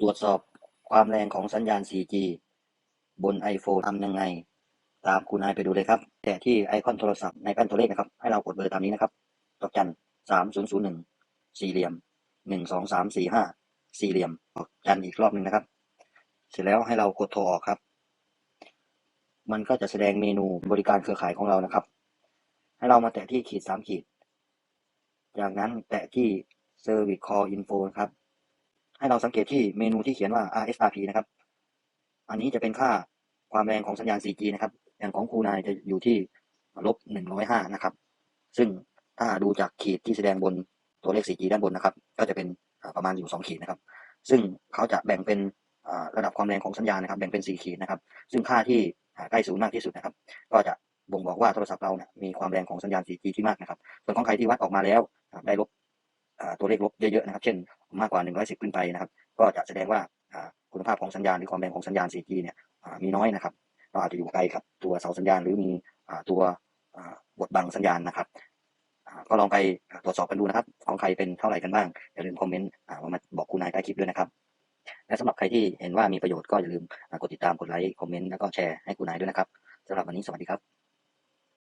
ตรวจสอบความแรงของสัญญาณ 4G บน iPhone ทำยังไง ตามคุณนายไปดูเลยครับ แต่ที่ไอคอนโทรศัพท์ในแป้นตัวเลขนะครับ ให้เรากดเบอร์ตามนี้นะครับดอกจันสามศูนย์ศูนย์หนึ่งสี่เหลี่ยมหนึ่งสองสามสี่ห้าสี่เหลี่ยมดอกจันอีกรอบหนึ่งนะครับ เสร็จแล้วให้เรากดโทรออกครับ มันก็จะแสดงเมนูบริการเครือข่ายของเรานะครับ ให้เรามาแตะที่ขีดสามขีด จากนั้นแตะที่ Service Call Info นะครับ ให้เราสังเกตที่เมนูที่เขียนว่า RSRP นะครับ อันนี้จะเป็นค่าความแรงของสัญญาณ 4G นะครับ อย่างของครูนายจะอยู่ที่ลบ 105 นะครับ ซึ่งถ้าดูจากขีดที่แสดงบนตัวเลข 4G ด้านบนนะครับ ก็จะเป็นประมาณอยู่ 2 ขีดนะครับ ซึ่งเขาจะแบ่งเป็นระดับความแรงของสัญญาณนะครับ แบ่งเป็น 4 ขีดนะครับ ซึ่งค่าที่ใกล้ศูนย์มากที่สุดนะครับ ก็จะบ่งบอกว่าโทรศัพท์เราเนี่ยมีความแรงของสัญญาณ 4G ที่มากนะครับ ส่วนของใครที่วัดออกมาแล้วได้ลบตัวเลขลบเยอะๆนะครับ เช่น มากกว่า 110 ขึ้นไปนะครับ ก็จะแสดงว่าคุณภาพของสัญญาณหรือความแรงของสัญญาณ 4G เนี่ยมีน้อยนะครับก็อาจจะอยู่ไกลกับตัวเสาสัญญาณหรือมีตัวบดบังสัญญาณนะครับก็ลองไปตรวจสอบกันดูนะครับ ของใครเป็นเท่าไหร่กันบ้าง อย่าลืมคอมเมนต์มาบอกคุณนายใต้คลิปด้วยนะครับ และสำหรับใครที่เห็นว่ามีประโยชน์ก็อย่าลืมกดติดตามกดไลค์คอมเมนต์แล้วก็แชร์ให้คุณนายด้วยนะครับสำหรับวันนี้สวัสดีครับ